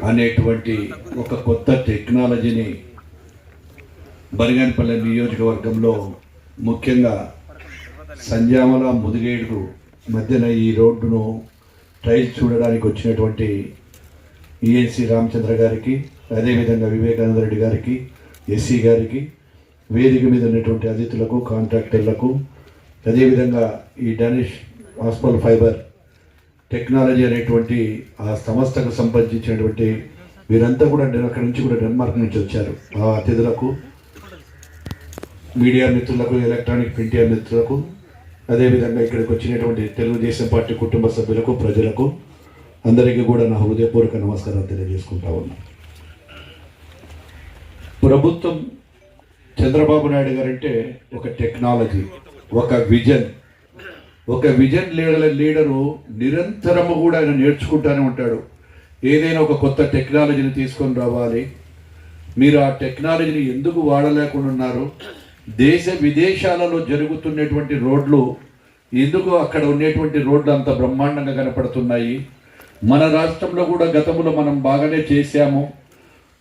అనేటువంటి ఒక కొత్త టెక్నాలజీని బరిగానిపల్లి నియోజకవర్గంలో ముఖ్యంగా సంజామల ముదిగేడుకు మధ్యన ఈ రోడ్డును ట్రైల్ చూడడానికి వచ్చినటువంటి ఈఎన్సీ రామచంద్ర గారికి అదేవిధంగా వివేకానంద రెడ్డి గారికి ఎస్సీ గారికి వేదిక మీద ఉన్నటువంటి అతిథులకు కాంట్రాక్టర్లకు అదేవిధంగా ఈ డనిష్ హాస్పల్ ఫైబర్ టెక్నాలజీ అనేటువంటి ఆ సంస్థకు సంబంధించినటువంటి వీరంతా కూడా అక్కడి నుంచి కూడా డెన్మార్క్ నుంచి వచ్చారు. ఆ అతిథులకు మీడియా మిత్రులకు ఎలక్ట్రానిక్ మీడియా మిత్రులకు అదేవిధంగా ఇక్కడికి వచ్చినటువంటి తెలుగుదేశం పార్టీ కుటుంబ సభ్యులకు ప్రజలకు అందరికీ కూడా నా హృదయపూర్వక నమస్కారం తెలియజేసుకుంటా ఉన్నా. ప్రభుత్వం చంద్రబాబు నాయుడు గారంటే ఒక టెక్నాలజీ ఒక విజన్. ఒక విజన్ లీడర్ లీడరు నిరంతరము కూడా ఆయన నేర్చుకుంటానే ఉంటాడు. ఏదైనా ఒక కొత్త టెక్నాలజీని తీసుకొని రావాలి. మీరు ఆ టెక్నాలజీని ఎందుకు వాడలేకుండా ఉన్నారు? దేశ విదేశాలలో జరుగుతున్నటువంటి రోడ్లు ఎందుకు అక్కడ ఉండేటువంటి రోడ్లు అంత బ్రహ్మాండంగా కనపడుతున్నాయి? మన రాష్ట్రంలో కూడా గతంలో మనం బాగానే చేశాము.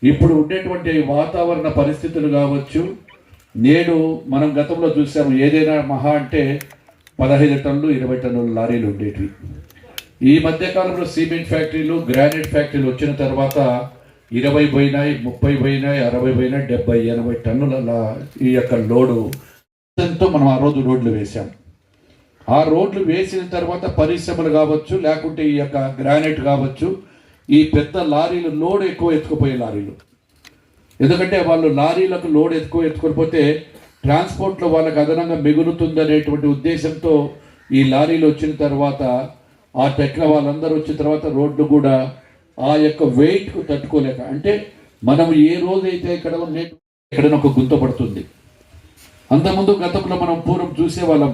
ఇప్పుడు ఉండేటువంటి వాతావరణ పరిస్థితులు కావచ్చు. నేడు మనం గతంలో చూసాము ఏదైనా మహా అంటే పదహైదు టన్నులు ఇరవై టన్నుల లారీలు ఉండేటివి. ఈ మధ్య కాలంలో సిమెంట్ ఫ్యాక్టరీలు గ్రానైట్ ఫ్యాక్టరీలు వచ్చిన తర్వాత ఇరవై పోయినాయి ముప్పై పోయినాయి అరవై పోయినాయి డెబ్బై ఎనభై టన్నుల ఈ యొక్క లోడు ఎంతో మనం ఆ రోజు రోడ్లు వేశాం. ఆ రోడ్లు వేసిన తర్వాత పరిశ్రమలు కావచ్చు లేకుంటే ఈ యొక్క గ్రానైట్ కావచ్చు ఈ పెద్ద లారీలు లోడ్ ఎక్కువ ఎత్తుకుపోయే లారీలు. ఎందుకంటే వాళ్ళు లారీలకు లోడ్ ఎక్కువ ఎత్తుకొని పోతే ట్రాన్స్పోర్ట్లో వాళ్ళకి అదనంగా మిగులుతుందనేటువంటి ఉద్దేశంతో ఈ లారీలు వచ్చిన తర్వాత ఆ టెక్ల వాళ్ళందరూ వచ్చిన తర్వాత రోడ్డు కూడా ఆ యొక్క వెయిట్కు తట్టుకోలేక అంటే మనం ఏ రోజైతే ఇక్కడ ఉండే ఎక్కడైనా ఒక గుంత పడుతుంది. అంతకుముందు గతంలో మనం పూర్వం చూసే వాళ్ళం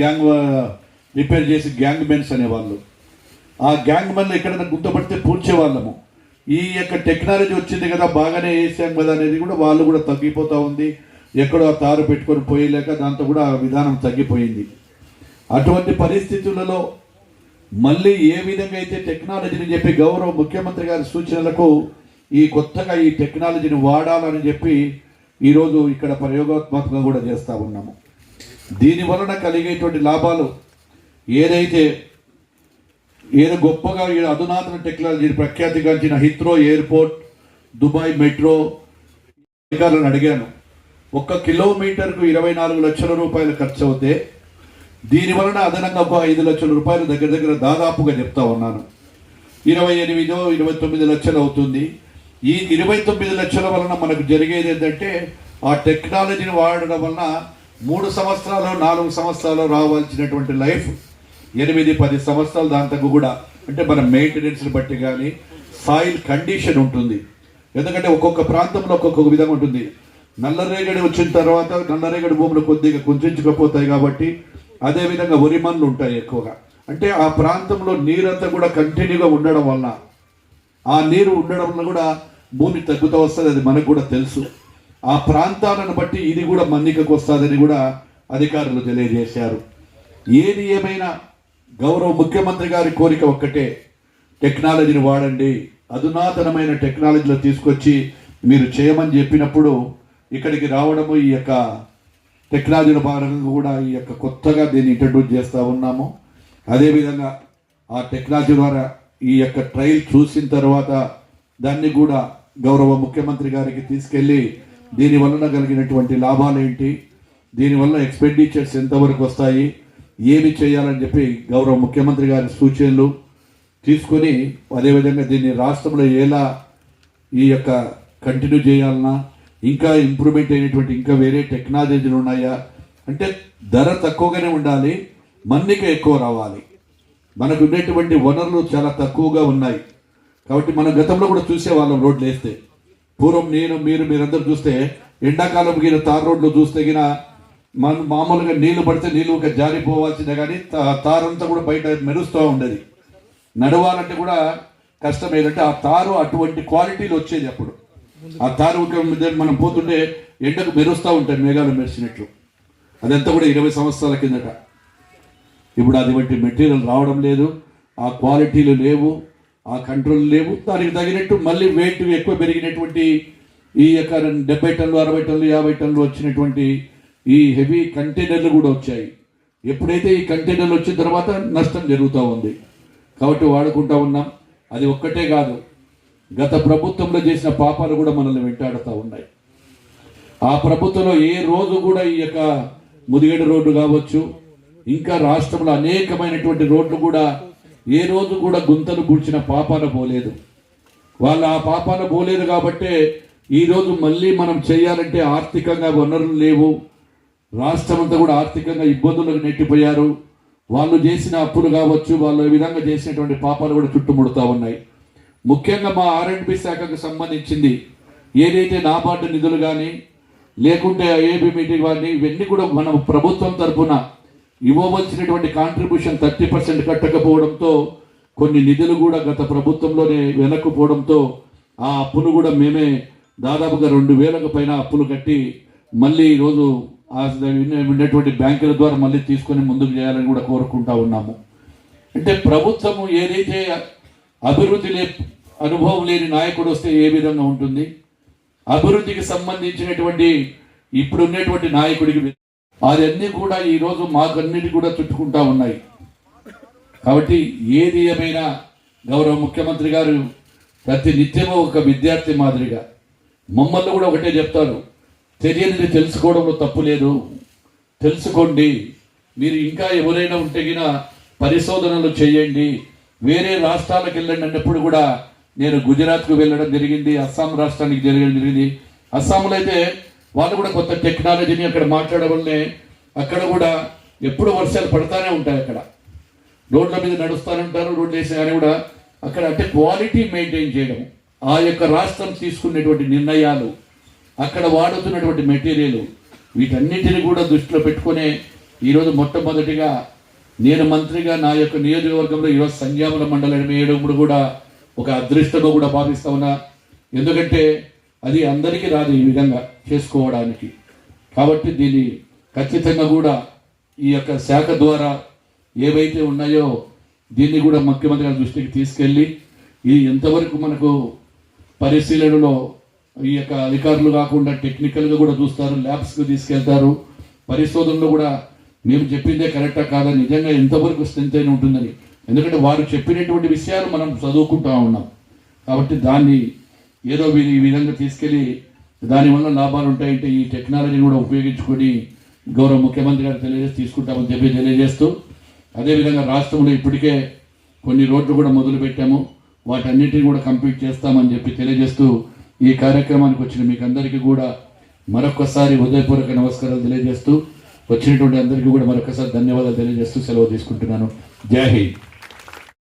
గ్యాంగ్ రిపేర్ చేసి గ్యాంగ్ మెన్స్ అనేవాళ్ళు. ఆ గ్యాంగ్ మెన్లు ఎక్కడైనా గుర్తుపడితే పూడ్చేవాళ్ళము. ఈ యొక్క టెక్నాలజీ వచ్చింది కదా బాగానే వేసాం కదా అనేది కూడా వాళ్ళు కూడా తగ్గిపోతూ ఉంది. ఎక్కడో ఆ తారు పెట్టుకొని పోయలేక దాంతో కూడా ఆ విధానం తగ్గిపోయింది. అటువంటి పరిస్థితులలో మళ్ళీ ఏ విధంగా అయితే టెక్నాలజీని చెప్పి గౌరవ ముఖ్యమంత్రి గారి సూచనలకు ఈ కొత్తగా ఈ టెక్నాలజీని వాడాలని చెప్పి ఈరోజు ఇక్కడ ప్రయోగాత్మకంగా కూడా చేస్తూ ఉన్నాము. దీని వలన కలిగేటువంటి లాభాలు ఏదైతే ఏదో గొప్పగా ఈయన అధునాతన టెక్నాలజీ ప్రఖ్యాతిగాంచిన హిత్రో ఎయిర్పోర్ట్ దుబాయ్ మెట్రో అధికారులను అడిగాను. ఒక్క కిలోమీటర్కు ఇరవై నాలుగు లక్షల రూపాయలు ఖర్చు అవుతే దీని వలన అదనంగా ఒక ఐదు లక్షల రూపాయలు దగ్గర దగ్గర దాదాపుగా చెప్తా ఉన్నాను. ఇరవై ఎనిమిదో ఇరవై తొమ్మిది లక్షలు అవుతుంది. ఈ ఇరవై తొమ్మిది లక్షల వలన మనకు జరిగేది ఏంటంటే ఆ టెక్నాలజీని వాడడం వలన మూడు సంవత్సరాలు నాలుగు సంవత్సరాలు రావాల్సినటువంటి లైఫ్ ఎనిమిది పది సంవత్సరాలు దాంతకు కూడా అంటే మన మెయింటెనెన్స్ని బట్టి కానీ సాయిల్ కండిషన్ ఉంటుంది. ఎందుకంటే ఒక్కొక్క ప్రాంతంలో ఒక్కొక్క విధంగా ఉంటుంది. నల్లరేగడి వచ్చిన తర్వాత నల్లరేగడి భూములు కొద్దిగా కుంచుకుపోతాయి కాబట్టి అదే విధంగా వరి మన్లు ఉంటాయి ఎక్కువగా. అంటే ఆ ప్రాంతంలో నీరంతా కూడా కంటిన్యూగా ఉండడం వలన ఆ నీరు ఉండడం వల్ల కూడా భూమి తగ్గుతూ వస్తుంది అది మనకు కూడా తెలుసు. ఆ ప్రాంతాలను బట్టి ఇది కూడా మన్నికకు వస్తుందని కూడా అధికారులు తెలియజేశారు. ఏది ఏమైనా గౌరవ ముఖ్యమంత్రి గారి కోరిక ఒక్కటే టెక్నాలజీని వాడండి. అధునాతనమైన టెక్నాలజీలో తీసుకొచ్చి మీరు చేయమని చెప్పినప్పుడు ఇక్కడికి రావడము ఈ యొక్క టెక్నాలజీల భాగంగా కూడా ఈ యొక్క కొత్తగా దీన్ని ఇంట్రడ్యూస్ చేస్తూ ఉన్నాము. అదేవిధంగా ఆ టెక్నాలజీ ద్వారా ఈ యొక్క ట్రయల్ చూసిన తర్వాత దాన్ని కూడా గౌరవ ముఖ్యమంత్రి గారికి తీసుకెళ్ళి దీని వలన కలిగినటువంటి లాభాలు ఏంటి? దీనివల్ల ఎక్స్పెండిచర్స్ ఎంతవరకు వస్తాయి? ఏమి చేయాలని చెప్పి గౌరవ ముఖ్యమంత్రి గారి సూచనలు తీసుకొని అదేవిధంగా దీన్ని రాష్ట్రంలో ఎలా ఈ యొక్క కంటిన్యూ చేయాలన్నా ఇంకా ఇంప్రూవ్మెంట్ అయినటువంటి ఇంకా వేరే టెక్నాలజీలు ఉన్నాయా? అంటే ధర తక్కువగానే ఉండాలి మన్నిక ఎక్కువ రావాలి. మనకు ఉండేటువంటి వనరులు చాలా తక్కువగా ఉన్నాయి. కాబట్టి మనం గతంలో కూడా చూసేవాళ్ళం రోడ్లు వేస్తే పూర్వం నేను మీరు మీరందరూ చూస్తే ఎండాకాలం గిన తార్ రోడ్లు చూస్తే గిన మన మామూలుగా నీళ్ళు పడితే నీళ్ళు ఒక జారిపోవాల్సిందే కానీ తారంతా కూడా బయట మెరుస్తూ ఉండేది. నడవాలంటే కూడా కష్టం ఏంటంటే ఆ తారు అటువంటి క్వాలిటీలు వచ్చేది అప్పుడు. ఆ తారు మీద మనం పోతుంటే ఎండకు మెరుస్తూ ఉంటాయి మేఘాలు మెరిసినట్లు. అదంతా కూడా ఇరవై సంవత్సరాల కిందట. ఇప్పుడు అటువంటి మెటీరియల్ రావడం లేదు ఆ క్వాలిటీలు లేవు ఆ కంట్రోల్ లేవు. దానికి తగినట్టు మళ్ళీ వెయిట్ ఎక్కువ పెరిగినటువంటి ఈ యొక్క డెబ్బై టన్నులు అరవై టన్నులు యాభై టన్నులు వచ్చినటువంటి ఈ హెవీ కంటైనర్లు కూడా వచ్చాయి. ఎప్పుడైతే ఈ కంటైనర్లు వచ్చిన తర్వాత నష్టం జరుగుతూ ఉంది. కాబట్టి వాడుకుంటా ఉన్నాం. అది ఒక్కటే కాదు. గత ప్రభుత్వంలో చేసిన పాపాలు కూడా మనల్ని వెంటాడుతూ ఉన్నాయి. ఆ ప్రభుత్వంలో ఏ రోజు కూడా ఈ యొక్క ముదిగేడు రోడ్డు కావచ్చు ఇంకా రాష్ట్రంలో అనేకమైనటువంటి రోడ్లు కూడా ఏ రోజు కూడా గుంతలు గుడిచిన పాపాన పోలేదు. వాళ్ళు ఆ పాపాన పోలేదు కాబట్టే ఈ రోజు మళ్ళీ మనం చేయాలంటే ఆర్థికంగా వనరులు లేవు. రాష్ట్రం అంతా కూడా ఆర్థికంగా ఇబ్బందులకు నెట్టిపోయారు. వాళ్ళు చేసిన అప్పులు కావచ్చు వాళ్ళు ఈ విధంగా చేసినటువంటి పాపాలు కూడా చుట్టుముడుతూ ఉన్నాయి. ముఖ్యంగా మా ఆర్ఎండ్బి శాఖకు సంబంధించింది ఏదైతే నాబార్డు నిధులు కానీ లేకుంటే ఏబి మీటింగ్ కానీ ఇవన్నీ కూడా మనం ప్రభుత్వం తరఫున ఇవ్వవలసినటువంటి కాంట్రిబ్యూషన్ థర్టీ పర్సెంట్ కట్టకపోవడంతో కొన్ని నిధులు కూడా గత ప్రభుత్వంలోనే వెనక్కుపోవడంతో ఆ అప్పును కూడా మేమే దాదాపుగా రెండు వేలకు పైన అప్పులు కట్టి మళ్ళీ ఈరోజు ఉండేటువంటి ఉన్నటువంటి బ్యాంకుల ద్వారా మళ్ళీ తీసుకొని ముందుకు చేయాలని కూడా కోరుకుంటా ఉన్నాము. అంటే ప్రభుత్వము ఏదైతే అభివృద్ధి లే అనుభవం లేని నాయకుడు వస్తే ఏ విధంగా ఉంటుంది? అభివృద్ధికి సంబంధించినటువంటి ఇప్పుడు ఉన్నటువంటి నాయకుడికి అదన్నీ కూడా ఈరోజు మాకన్నిటి కూడా చుట్టుకుంటా ఉన్నాయి. కాబట్టి ఏది ఏమైనా గౌరవ ముఖ్యమంత్రి గారు ప్రతి నిత్యము ఒక విద్యార్థి మాదిరిగా. మమ్మల్ని కూడా ఒకటే చెప్తారు. తెలియనిది తెలుసుకోవడంలో తప్పు లేదు. తెలుసుకోండి. మీరు ఇంకా ఎవరైనా ఉంటే గిన పరిశోధనలు చేయండి. వేరే రాష్ట్రాలకు వెళ్ళండి అన్నప్పుడు కూడా నేను గుజరాత్కు వెళ్ళడం జరిగింది. అస్సాం రాష్ట్రానికి జరగడం జరిగింది. అస్సాంలో అయితే వాళ్ళు కూడా కొత్త టెక్నాలజీని అక్కడ మాట్లాడడం వల్లనే అక్కడ కూడా ఎప్పుడు వర్షాలు పడతానే ఉంటాయి అక్కడ. రోడ్ల మీద నడుస్తూనే ఉంటారు. రోడ్లు వేసే కూడా. అక్కడ అంటే క్వాలిటీ మెయింటైన్ చేయడం. ఆ యొక్క రాష్ట్రం తీసుకునేటువంటి నిర్ణయాలు అక్కడ వాడుతున్నటువంటి మెటీరియల్ వీటన్నిటిని కూడా దృష్టిలో పెట్టుకునే ఈరోజు మొట్టమొదటిగా నేను మంత్రిగా నా యొక్క నియోజకవర్గంలో ఈరోజు సంజామల మండలం వేయడం కూడా ఒక అదృష్టంగా కూడా భావిస్తా ఉన్నా. ఎందుకంటే అది అందరికీ రాదు ఈ విధంగా చేసుకోవడానికి. కాబట్టి దీన్ని ఖచ్చితంగా కూడా ఈ యొక్క శాఖ ద్వారా ఏవైతే ఉన్నాయో దీన్ని కూడా ముఖ్యమంత్రి గారి దృష్టికి తీసుకెళ్ళి ఇది ఎంతవరకు మనకు పరిశీలనలో ఈ యొక్క అధికారులు కాకుండా టెక్నికల్గా కూడా చూస్తారు ల్యాబ్స్కి తీసుకెళ్తారు. పరిశోధనలో కూడా మేము చెప్పిందే కరెక్టా కాదా? నిజంగా ఎంతవరకు స్ట్రెంత్ అయిన ఉంటుందని. ఎందుకంటే వారు చెప్పినటువంటి విషయాలు మనం చదువుకుంటా ఉన్నాం. కాబట్టి దాన్ని ఏదో ఈ విధంగా తీసుకెళ్ళి దానివల్ల లాభాలు ఉంటాయంటే ఈ టెక్నాలజీని కూడా ఉపయోగించుకొని గౌరవ ముఖ్యమంత్రి గారు తెలియజేసి తీసుకుంటామని చెప్పి తెలియజేస్తూ అదేవిధంగా రాష్ట్రంలో ఇప్పటికే కొన్ని రోడ్లు కూడా మొదలుపెట్టాము. వాటన్నిటిని కూడా కంప్లీట్ చేస్తామని చెప్పి తెలియజేస్తూ ఈ కార్యక్రమానికి వచ్చిన మీకు అందరికీ కూడా మరొకసారి హృదయపూర్వక నమస్కారాలు తెలియజేస్తూ వచ్చినటువంటి అందరికీ కూడా మరొకసారి ధన్యవాదాలు తెలియజేస్తూ సెలవు తీసుకుంటున్నాను. జై హింద్.